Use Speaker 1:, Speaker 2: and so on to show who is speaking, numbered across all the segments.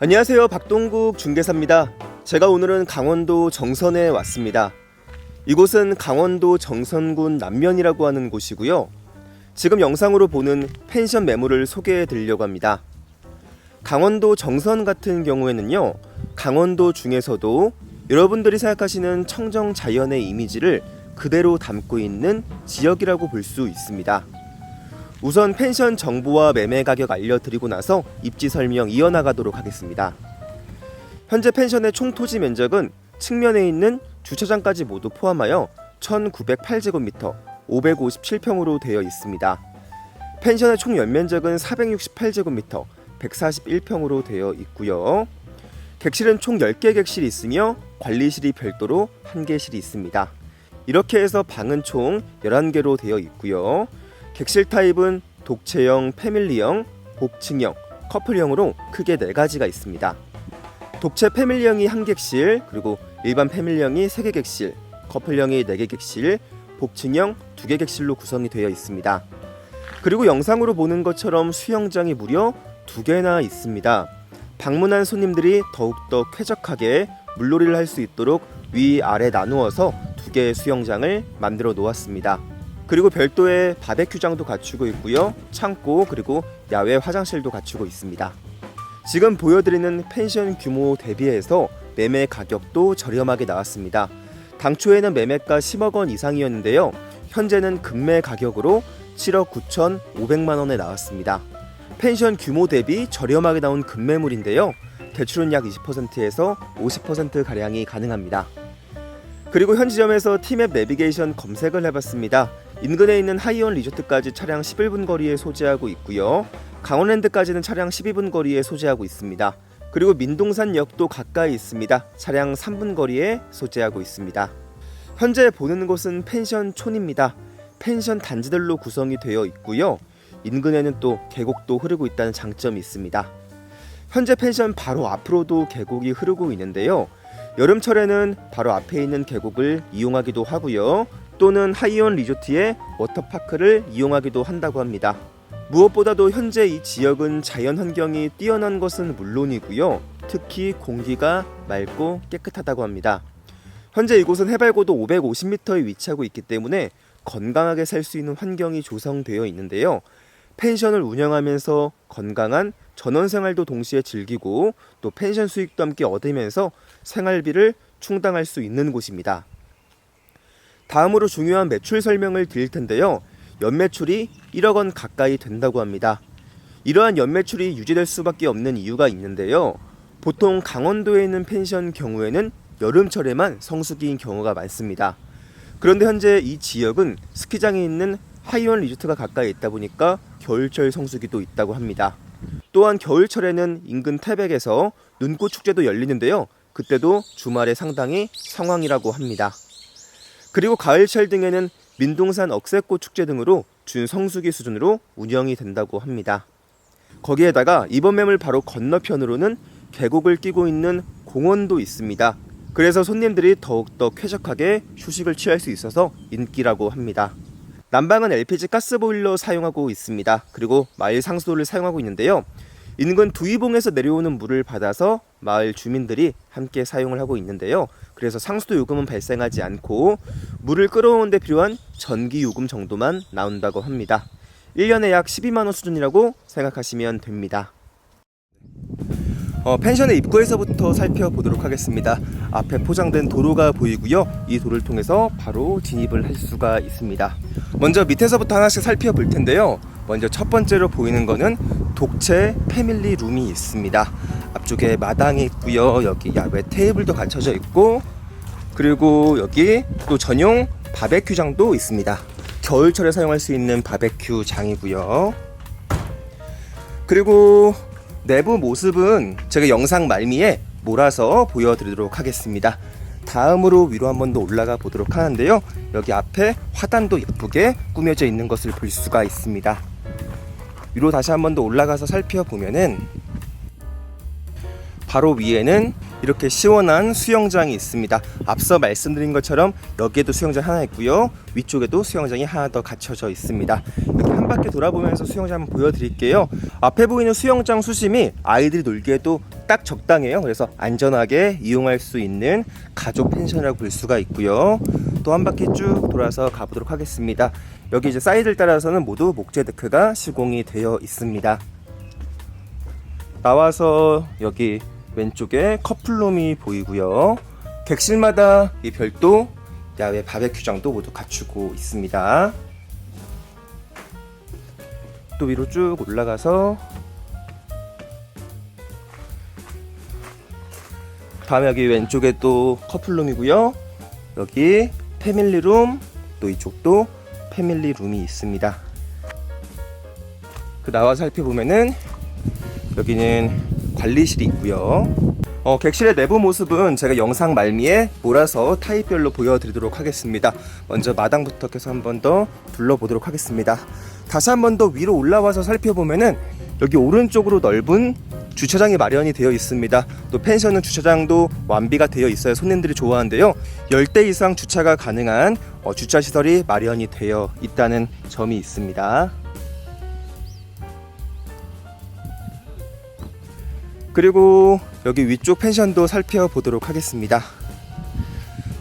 Speaker 1: 안녕하세요. 박동국 중개사입니다. 제가 오늘은 강원도 정선에 왔습니다. 이곳은 강원도 정선군 남면이라고 하는 곳이고요. 지금 영상으로 보는 펜션 매물을 소개해 드리려고 합니다. 강원도 정선 같은 경우에는요, 강원도 중에서도 여러분들이 생각하시는 청정 자연의 이미지를 그대로 담고 있는 지역이라고 볼 수 있습니다. 우선 펜션 정보와 매매 가격 알려드리고 나서 입지 설명 이어나가도록 하겠습니다. 현재 펜션의 총 토지 면적은 측면에 있는 주차장까지 모두 포함하여 1908제곱미터 557평으로 되어 있습니다. 펜션의 총 연면적은 468제곱미터 141평으로 되어 있고요. 객실은 총 10개 객실이 있으며 관리실이 별도로 1개실이 있습니다. 이렇게 해서 방은 총 11개로 되어 있고요. 객실 타입은 독채형, 패밀리형, 복층형, 커플형으로 크게 네 가지가 있습니다. 독채 패밀리형이 한 객실, 그리고 일반 패밀리형이 세 개 객실, 커플형이 네 개 객실, 복층형 두 개 객실로 구성이 되어 있습니다. 그리고 영상으로 보는 것처럼 수영장이 무려 두 개나 있습니다. 방문한 손님들이 더욱더 쾌적하게 물놀이를 할 수 있도록 위 아래 나누어서 두 개의 수영장을 만들어 놓았습니다. 그리고 별도의 바베큐장도 갖추고 있고요. 창고 그리고 야외 화장실도 갖추고 있습니다. 지금 보여드리는 펜션 규모 대비해서 매매 가격도 저렴하게 나왔습니다. 당초에는 매매가 10억 원 이상이었는데요. 현재는 금매 가격으로 7억 9,500만 원에 나왔습니다. 펜션 규모 대비 저렴하게 나온 금매물인데요. 대출은 약 20%에서 50% 가량이 가능합니다. 그리고 현 지점에서 티맵 내비게이션 검색을 해봤습니다. 인근에 있는 하이온 리조트까지 차량 11분 거리에 소재하고 있고요. 강원랜드까지는 차량 12분 거리에 소재하고 있습니다. 그리고 민동산역도 가까이 있습니다. 차량 3분 거리에 소재하고 있습니다. 현재 보는 곳은 펜션촌입니다. 펜션 단지들로 구성이 되어 있고요. 인근에는 또 계곡도 흐르고 있다는 장점이 있습니다. 현재 펜션 바로 앞으로도 계곡이 흐르고 있는데요. 여름철에는 바로 앞에 있는 계곡을 이용하기도 하고요. 또는 하이온 리조트의 워터파크를 이용하기도 한다고 합니다. 무엇보다도 현재 이 지역은 자연 환경이 뛰어난 것은 물론이고요. 특히 공기가 맑고 깨끗하다고 합니다. 현재 이곳은 해발고도 550m에 위치하고 있기 때문에 건강하게 살 수 있는 환경이 조성되어 있는데요. 펜션을 운영하면서 건강한 전원 생활도 동시에 즐기고 또 펜션 수익도 함께 얻으면서 생활비를 충당할 수 있는 곳입니다. 다음으로 중요한 매출 설명을 드릴 텐데요. 연매출이 1억 원 가까이 된다고 합니다. 이러한 연매출이 유지될 수밖에 없는 이유가 있는데요. 보통 강원도에 있는 펜션 경우에는 여름철에만 성수기인 경우가 많습니다. 그런데 현재 이 지역은 스키장에 있는 하이원 리조트가 가까이 있다 보니까 겨울철 성수기도 있다고 합니다. 또한 겨울철에는 인근 태백에서 눈꽃 축제도 열리는데요. 그때도 주말에 상당히 상황이라고 합니다. 그리고 가을철 등에는 민동산 억새꽃 축제 등으로 준성수기 수준으로 운영이 된다고 합니다. 거기에다가 이번 매물 바로 건너편으로는 계곡을 끼고 있는 공원도 있습니다. 그래서 손님들이 더욱더 쾌적하게 휴식을 취할 수 있어서 인기라고 합니다. 난방은 LPG 가스보일러 사용하고 있습니다. 그리고 마을 상수도를 사용하고 있는데요. 인근 두이봉에서 내려오는 물을 받아서 마을 주민들이 함께 사용을 하고 있는데요. 그래서 상수도 요금은 발생하지 않고 물을 끌어오는 데 필요한 전기 요금 정도만 나온다고 합니다. 1년에 약 12만 원 수준이라고 생각하시면 됩니다. 어, 펜션의 입구에서부터 살펴보도록 하겠습니다. 앞에 포장된 도로가 보이고요. 이 도로를 통해서 바로 진입을 할 수가 있습니다. 먼저 밑에서부터 하나씩 살펴볼 텐데요. 먼저 첫 번째로 보이는 거는 독채 패밀리 룸이 있습니다. 앞쪽에 마당이 있고요. 여기 야외 테이블도 갖춰져 있고 그리고 여기 또 전용 바베큐장도 있습니다. 겨울철에 사용할 수 있는 바베큐장이고요. 그리고 내부 모습은 제가 영상 말미에 몰아서 보여드리도록 하겠습니다. 다음으로 위로 한 번 더 올라가 보도록 하는데요. 여기 앞에 화단도 예쁘게 꾸며져 있는 것을 볼 수가 있습니다. 위로 다시 한 번 더 올라가서 살펴보면은 바로 위에는 이렇게 시원한 수영장이 있습니다. 앞서 말씀드린 것처럼 여기에도 수영장 하나 있고요. 위쪽에도 수영장이 하나 더 갖춰져 있습니다. 이렇게 한 바퀴 돌아보면서 수영장 한번 보여드릴게요. 앞에 보이는 수영장 수심이 아이들이 놀기에도 딱 적당해요. 그래서 안전하게 이용할 수 있는 가족 펜션이라고 볼 수가 있고요. 또 한 바퀴 쭉 돌아서 가보도록 하겠습니다. 여기 이제 사이즈를 따라서는 모두 목재 데크가 시공이 되어 있습니다. 나와서 여기 왼쪽에 커플룸이 보이고요. 객실마다 이 별도 야외 바베큐장도 모두 갖추고 있습니다. 또 위로 쭉 올라가서 다음 여기 왼쪽에 또 커플룸이고요. 여기 패밀리룸 또 이쪽도 패밀리룸이 있습니다. 그 나와 살펴보면은 여기는 관리실이 있고요. 어, 객실의 내부 모습은 제가 영상 말미에 몰아서 타입별로 보여드리도록 하겠습니다. 먼저 마당부터 해서 한번 더 둘러보도록 하겠습니다. 다시 한 번 더 위로 올라와서 살펴보면은 여기 오른쪽으로 넓은 주차장이 마련이 되어 있습니다. 또 펜션은 주차장도 완비가 되어 있어야 손님들이 좋아하는데요. 10대 이상 주차가 가능한 어, 주차 시설이 마련이 되어 있다는 점이 있습니다. 그리고 여기 위쪽 펜션도 살펴보도록 하겠습니다.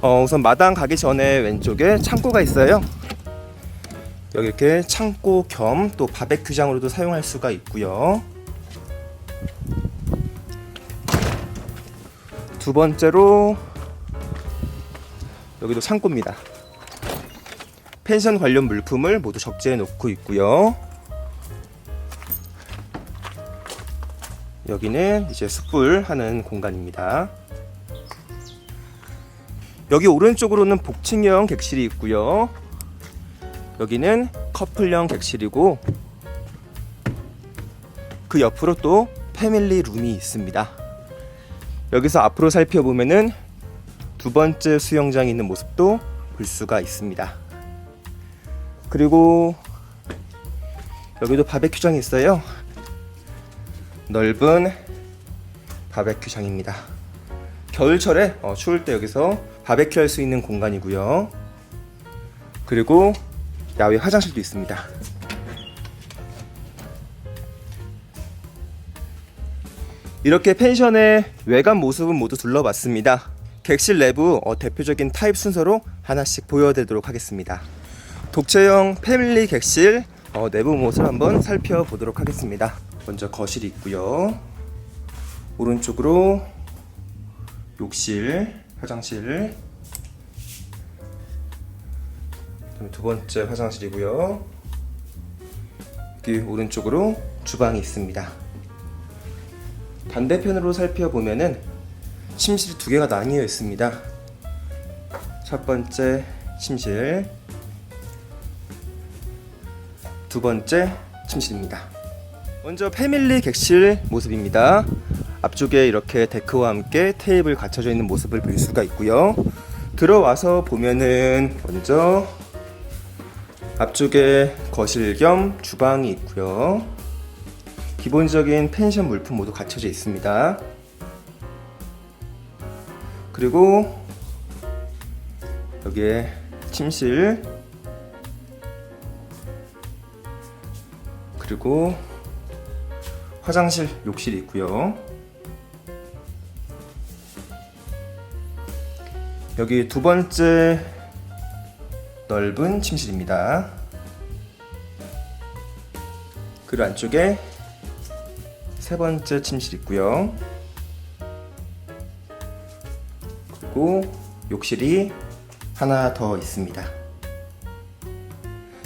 Speaker 1: 어, 우선 마당 가기 전에 왼쪽에 창고가 있어요. 여기 이렇게 창고 겸 또 바베큐장으로도 사용할 수가 있고요. 두 번째로 여기도 창고입니다. 펜션 관련 물품을 모두 적재해 놓고 있고요. 여기는 이제 숯불 하는 공간입니다. 여기 오른쪽으로는 복층형 객실이 있고요. 여기는 커플형 객실이고 그 옆으로 또 패밀리 룸이 있습니다. 여기서 앞으로 살펴보면은 두 번째 수영장이 있는 모습도 볼 수가 있습니다. 그리고 여기도 바베큐장이 있어요. 넓은 바베큐장입니다. 겨울철에 어, 추울 때 여기서 바베큐 할 수 있는 공간이고요. 그리고 야외 화장실도 있습니다. 이렇게 펜션의 외관 모습은 모두 둘러봤습니다. 객실 내부 어, 대표적인 타입 순서로 하나씩 보여드리도록 하겠습니다. 독채형 패밀리 객실 어, 내부 모습을 한번 살펴보도록 하겠습니다. 먼저 거실이 있고요. 오른쪽으로 욕실, 화장실. 두 번째 화장실이고요. 여기 오른쪽으로 주방이 있습니다. 반대편으로 살펴보면은 침실이 두 개가 나뉘어 있습니다. 첫 번째 침실, 두 번째 침실입니다. 먼저 패밀리 객실 모습입니다. 앞쪽에 이렇게 데크와 함께 테이블 갖춰져 있는 모습을 볼 수가 있고요. 들어와서 보면은 먼저 앞쪽에 거실 겸 주방이 있고요. 기본적인 펜션 물품 모두 갖춰져 있습니다. 그리고 여기에 침실 그리고 화장실, 욕실이 있고요. 여기 두 번째 넓은 침실입니다. 그리고 안쪽에 세 번째 침실 있고요. 그리고 욕실이 하나 더 있습니다.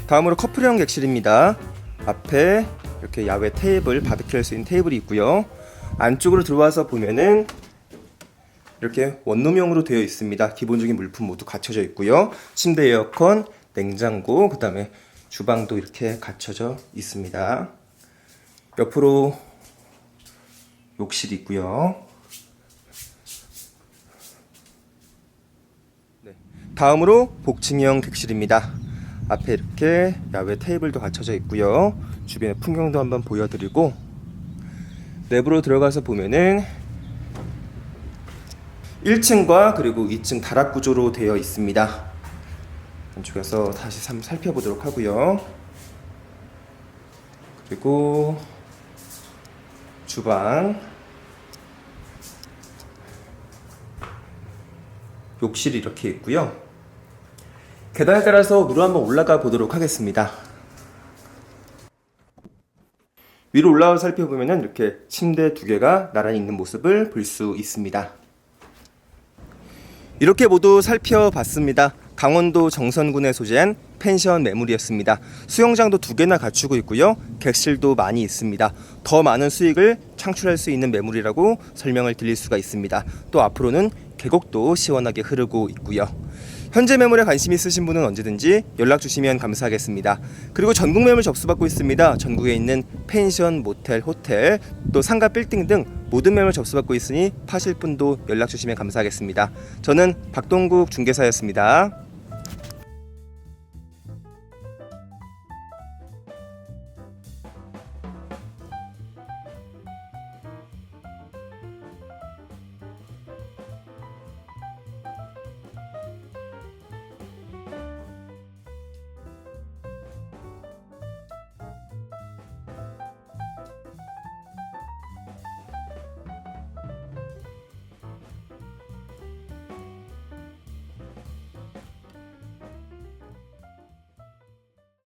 Speaker 1: 다음으로 커플형 객실입니다. 앞에 이렇게 야외 테이블, 바베큐 할 수 있는 테이블이 있고요. 안쪽으로 들어와서 보면은 이렇게 원룸형으로 되어 있습니다. 기본적인 물품 모두 갖춰져 있고요. 침대, 에어컨, 냉장고, 그 다음에 주방도 이렇게 갖춰져 있습니다. 옆으로 욕실이 있고요. 네. 다음으로 복층형 객실입니다. 앞에 이렇게 야외 테이블도 갖춰져 있고요. 주변의 풍경도 한번 보여드리고 내부로 들어가서 보면은 1층과 그리고 2층 다락 구조로 되어 있습니다. 이쪽에서 다시 한번 살펴보도록 하고요. 그리고 주방 욕실이 이렇게 있고요. 계단을 따라서 위로 한번 올라가 보도록 하겠습니다. 위로 올라와 살펴보면 이렇게 침대 두 개가 나란히 있는 모습을 볼 수 있습니다. 이렇게 모두 살펴봤습니다. 강원도 정선군에 소재한 펜션 매물이었습니다. 수영장도 두 개나 갖추고 있고요. 객실도 많이 있습니다. 더 많은 수익을 창출할 수 있는 매물이라고 설명을 드릴 수가 있습니다. 또 앞으로는 계곡도 시원하게 흐르고 있고요. 현재 매물에 관심 있으신 분은 언제든지 연락 주시면 감사하겠습니다. 그리고 전국 매물 접수받고 있습니다. 전국에 있는 펜션, 모텔, 호텔, 또 상가 빌딩 등 모든 매물 접수받고 있으니 파실 분도 연락 주시면 감사하겠습니다. 저는 박동국 중개사였습니다.